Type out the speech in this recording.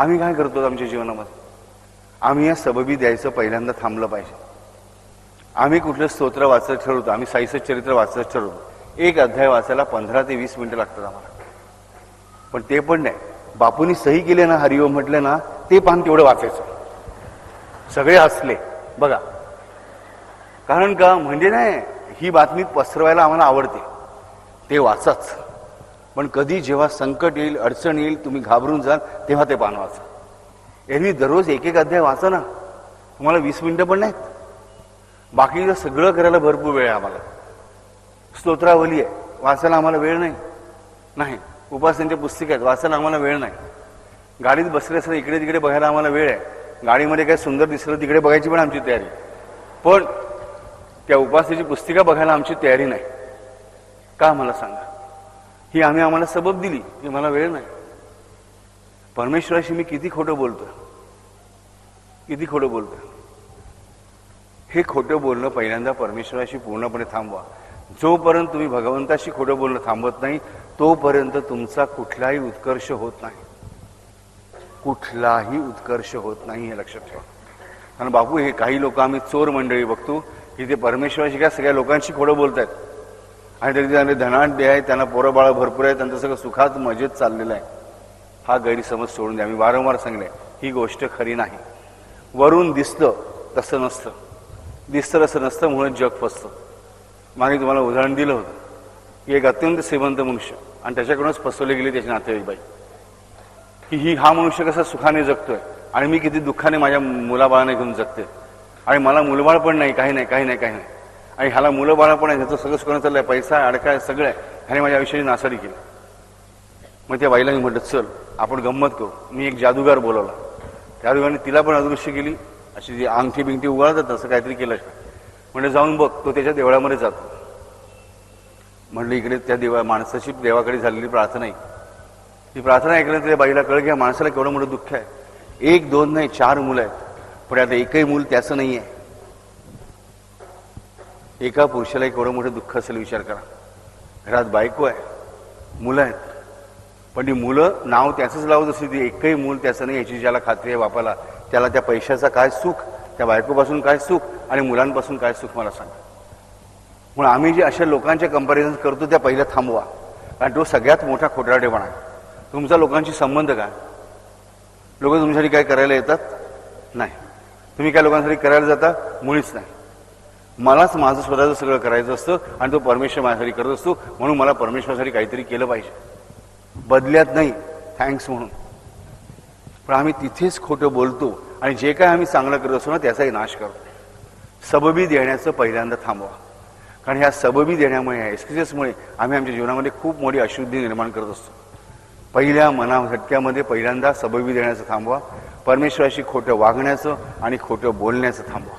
आम्ही काय करतो आमच्या जीवनामध्ये? आम्ही या सबबी द्यायचं पहिल्यांदा थांबलं पाहिजे. आम्ही कुठलं स्तोत्र वाचत ठरवतो आम्ही साईचं चरित्र वाचत ठरवतो. एक अध्याय वाचायला पंधरा ते वीस मिनिटं लागतात आम्हाला. पण ते पण नाही. बापूंनी सही केले ना हरिओम म्हटलं ना ते पान तेवढं वाचायचं. सगळे हसले. बघा. कारण का? म्हणजे नाही ही बातमी पसरवायला आम्हाला आवडते. ते वाचाच. पण कधी जेव्हा संकट येईल अडचण येईल तुम्ही घाबरून जाल तेव्हा ते पान वाचा. एरवी दररोज एक एक अध्याय वाचा ना. तुम्हाला वीस मिनिटं पण नाहीत. बाकीचं सगळं करायला भरपूर वेळ आहे आम्हाला. स्तोत्रावली आहे. वाचायला आम्हाला वेळ नाही. नाही. उपासनांच्या पुस्तिका आहेत. वाचायला आम्हाला वेळ नाही. गाडीत बसले असं इकडे तिकडे बघायला आम्हाला वेळ आहे. गाडीमध्ये काय सुंदर दिसलं तिकडे बघायची पण आमची तयारी. पण त्या उपासनेची पुस्तिका बघायला आमची तयारी नाही. का मला सांगा? ही आम्ही आम्हाला सबब दिली की मला वेळ नाही. परमेश्वराशी मी किती खोटं बोलतोय? किती खोटं बोलतोय? हे खोटं बोलणं पहिल्यांदा परमेश्वराशी पूर्णपणे थांबवा. जोपर्यंत तुम्ही भगवंताशी खोटं बोलणं थांबत नाही तोपर्यंत तुमचा कुठलाही उत्कर्ष होत नाही. कुठलाही उत्कर्ष होत नाही हे लक्षात ठेवा. कारण बापू हे काही लोक आम्ही चोर मंडळी बघतो की ते परमेश्वराशी काय सगळ्या लोकांशी खोटं आहेत आणि तरी त्यांना धनाढ्य आहे त्यांना पोरं बाळं भरपूर आहे त्यांचं सगळं सुखात मजेत चाललेलं आहे. हा गैरसमज सोडून द्या. मी वारंवार सांगले ही गोष्ट खरी नाही. वरून दिसतं तसं नसतं. दिसतं तसं नसतं म्हणून जग फसतं. मागे तुम्हाला उदाहरण दिलं होतं. की एक अत्यंत श्रीमंत मनुष्य आणि त्याच्याकडूनच फसवले गेले त्याची नातेवाईक बाई. की ही हा मनुष्य कसा सुखाने जगतोय आणि मी किती दुःखाने माझ्या मुलाबाळाने घेऊन जगते आणि मला मुलबाळ पण नाही काही नाही काही नाही काही नाही. आणि ह्याला मुलं बाळा पण आहे ह्याचं सगळं सुखानं चाललंय पैसा आहे, सगळं आहे ह्याने माझ्या आयुष्याची नासाडी केली. मग त्या बाईला मी म्हटलं चल आपण गंमत करू. मी एक जादूगार बोलवला. जादूगारने तिला पण अदृश्य केली. अशी जी अंगठी बिंगठी उगाळतात असं काहीतरी केलं. म्हणजे जाऊन बघ तो त्याच्या देवळामध्ये जातो. म्हणलं इकडे त्या देवा माणसाची देवाकडे झालेली प्रार्थना आहे. ती प्रार्थना ऐकल्यानंतर त्या बाईला कळ घ्या माणसाला केवढं मोठं दुःख आहे. एक दोन नाही चार मुलं आहेत. पण आता एकही मूल त्याचं नाही आहे एका पुरुषाला एक एवढं मोठं दुःख असेल विचार करा. घरात बायको आहे मुलं आहेत. पण ती मुलं नाव त्याचंच लावत असली ती एकही मूल त्याचं नाही याची ज्याला खात्री आहे बापाला त्याला त्या पैशाचा काय सुख त्या बायकोपासून काय सुख आणि मुलांपासून काय सुख मला सांगा. म्हणून आम्ही जे अशा लोकांच्या कंपॅरिझन करतो त्या पहिल्या थांबवा. कारण तो सगळ्यात मोठा खोटारडेपणा आहे. तुमचा लोकांशी संबंध काय? लोक तुमच्यासाठी काय करायला येतात? नाही. तुम्ही काय लोकांसाठी करायला जाता? मुळीच नाही. मलाच माझं स्वतःचं सगळं करायचं असतं आणि तो परमेश्वर माझ्यासाठी करत असतो म्हणून मला परमेश्वरासाठी काहीतरी केलं पाहिजे. बदल्यात नाही थँक्स म्हणून. पण आम्ही तिथेच खोटं बोलतो आणि जे काय आम्ही चांगलं करत असतो ना त्याचाही नाश करतो. सबबी देण्याचं पहिल्यांदा थांबवा. कारण ह्या सबबी देण्यामुळे ह्या एक्सक्युजेसमुळे आम्ही आमच्या जीवनामध्ये खूप मोठी अशुद्धी निर्माण करत असतो. पहिल्या मना झटक्यामध्ये पहिल्यांदा सबबी देण्याचं थांबवा. परमेश्वराशी खोटं वागण्याचं आणि खोटं बोलण्याचं थांबवा.